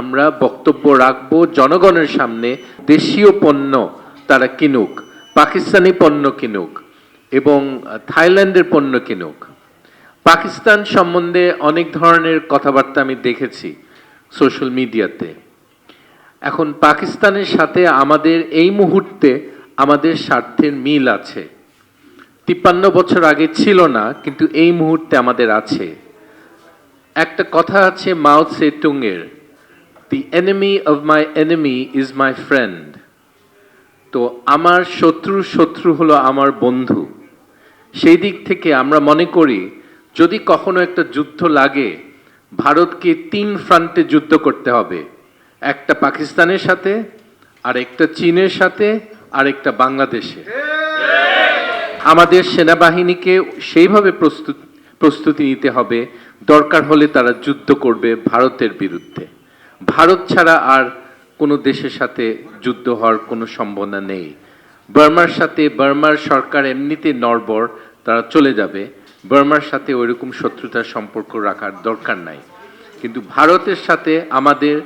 আমরা বক্তব্য রাখব জনগণের সামনে, দেশীয় পণ্য তারা কিনুক, পাকিস্তানি পণ্য কিনুক এবং থাইল্যান্ডের পণ্য কিনুক। পাকিস্তান সম্বন্ধে অনেক ধরনের কথাবার্তা আমি দেখেছি সোশ্যাল মিডিয়াতে। এখন পাকিস্তানের সাথে আমাদের এই মুহূর্তে আমাদের স্বার্থের মিল আছে। তিপ্পান্ন বছর আগে ছিল না, কিন্তু এই মুহূর্তে আমাদের আছে। একটা কথা আছে Mao সেটুংয়ের the enemy of my enemy is my friend তো আমার শত্রু শত্রু হলো আমার বন্ধু। সেই দিক থেকে আমরা মনে করি, যদি কখনো একটা যুদ্ধ লাগে, ভারতকে তিন ফ্রন্টে যুদ্ধ করতে হবে। একটা পাকিস্তানের সাথে আর একটা চীনের সাথে আর একটা বাংলাদেশে আমাদের সেনাবাহিনীকে সেইভাবে প্রস্তুত, প্রস্তুতি নিতে হবে। দরকার হলে তারা যুদ্ধ করবে ভারতের বিরুদ্ধে। ভারত ছাড়া আর কোনো দেশের সাথে যুদ্ধ হওয়ার কোনো সম্ভাবনা নেই। বার্মার সাথে, বার্মার সরকার এমনিতে নড়বর তারা চলে যাবে। বার্মার সাথে ওইরকম শত্রুতার সম্পর্ক রাখার দরকার নাই। কিন্তু ভারতের সাথে আমাদের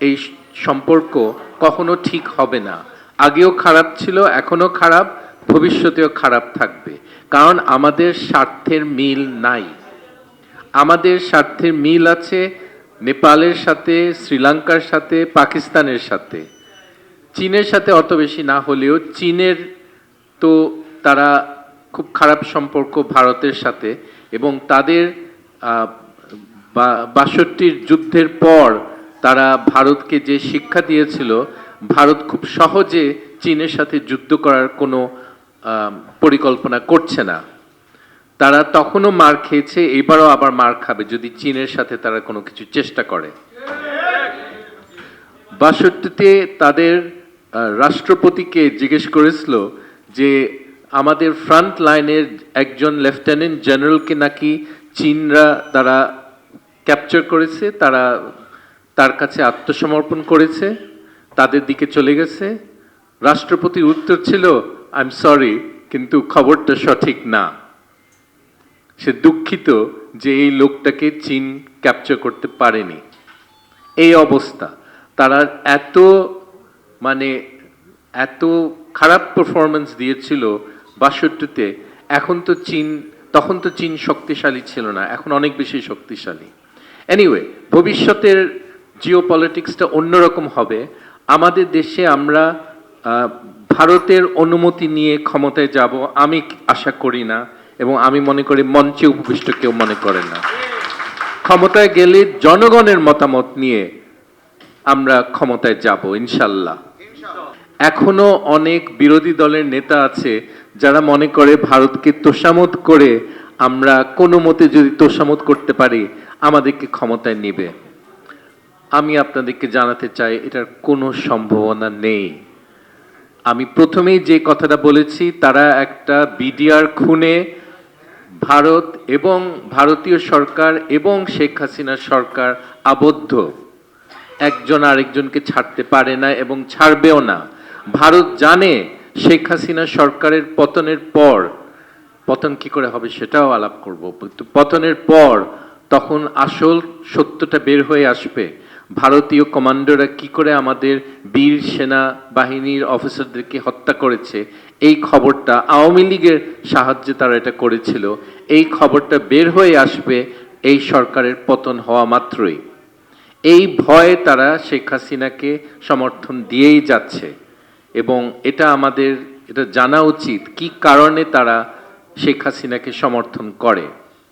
এই সম্পর্ক কখনো ঠিক হবে না। আগেও খারাপ ছিল এখনও খারাপ, ভবিষ্যতেও খারাপ থাকবে। কারণ আমাদের স্বার্থের মিল নাই। আমাদের স্বার্থের মিল আছে নেপালের সাথে, শ্রীলঙ্কার সাথে, পাকিস্তানের সাথে। চীনের সাথে অত বেশি না হলেও চীনের তো তারা খুব খারাপ সম্পর্ক ভারতের সাথে এবং তাদের বাষট্টির যুদ্ধের পর তারা ভারতকে যে শিক্ষা দিয়েছিল, ভারত খুব সহজে চীনের সাথে যুদ্ধ করার কোনো পরিকল্পনা করছে না। তারা তখনও মার খেয়েছে, এবারও আবার মার খাবে, যদি চীনের সাথে তারা কোনো কিছু চেষ্টা করে। বাষট্টিতে তাদের রাষ্ট্রপতিকে জিজ্ঞেস করেছিল যে, আমাদের ফ্রন্ট লাইনের একজন লেফটেন্যান্ট জেনারেলকে নাকি চীনরা তারা ক্যাপচার করেছে, তারা তার কাছে আত্মসমর্পণ করেছে, তাদের দিকে চলে গেছে? রাষ্ট্রপতির উত্তর ছিল আই এম সরি কিন্তু খবরটা সঠিক না। সে দুঃখিত যে এই লোকটাকে চীন ক্যাপচার করতে পারেনি। এই অবস্থা, তারা এত মানে এত খারাপ পারফরমেন্স দিয়েছিল বাষট্টিতে, এখন তো চীন, তখন তো চীন শক্তিশালী ছিল না, এখন অনেক বেশি শক্তিশালী। এনিওয়ে ভবিষ্যতের জিও পলিটিক্সটা অন্যরকম হবে। আমাদের দেশে আমরা ভারতের অনুমতি নিয়ে ক্ষমতায় যাব, আমি আশা করি না। এবং আমি মনে করি মঞ্চে উপবিষ্ট কেউ মনে করে না। ক্ষমতায় গেলে জনগণের মতামত নিয়ে আমরা ক্ষমতায় যাব, ইনশাল্লাহ। এখনও অনেক বিরোধী দলের নেতা আছে যারা মনে করে ভারতকে তোষামত করে আমরা কোনো মতে যদি তোষামত করতে পারি, আমাদেরকে ক্ষমতায় নিবে। আমি আপনাদেরকে জানাতে চাই, এটার কোনো সম্ভাবনা নেই। আমি প্রথমেই যে কথাটা বলেছি, তারা একটা বিডিআর খুনে ভারত এবং ভারতীয় সরকার এবং শেখ হাসিনার সরকার আবদ্ধ। একজন আরেকজনকে ছাড়তে পারে না এবং ছাড়বেও না। ভারত জানে শেখ হাসিনা সরকারের পতনের পর, পতন কি করে হবে সেটাও আলাপ করব। পতনের পর তখন আসল সত্যটা বের হয়ে আসবে। ভারতীয় কমান্ডোরা কি করে আমাদের বীর সেনা বাহিনীর অফিসারদেরকে হত্যা করেছে, এই খবরটা আওয়ামী লীগের সাহায্যে তারা এটা করেছিল। এই খবরটা বের হয়ে আসবে এই সরকারের পতন হওয়া মাত্রই। এই ভয়ে তারা শেখ হাসিনাকে সমর্থন দিয়েই যাচ্ছে এবং এটা আমাদের, এটা জানা উচিত কি কারণে তারা শেখ হাসিনাকে সমর্থন করে।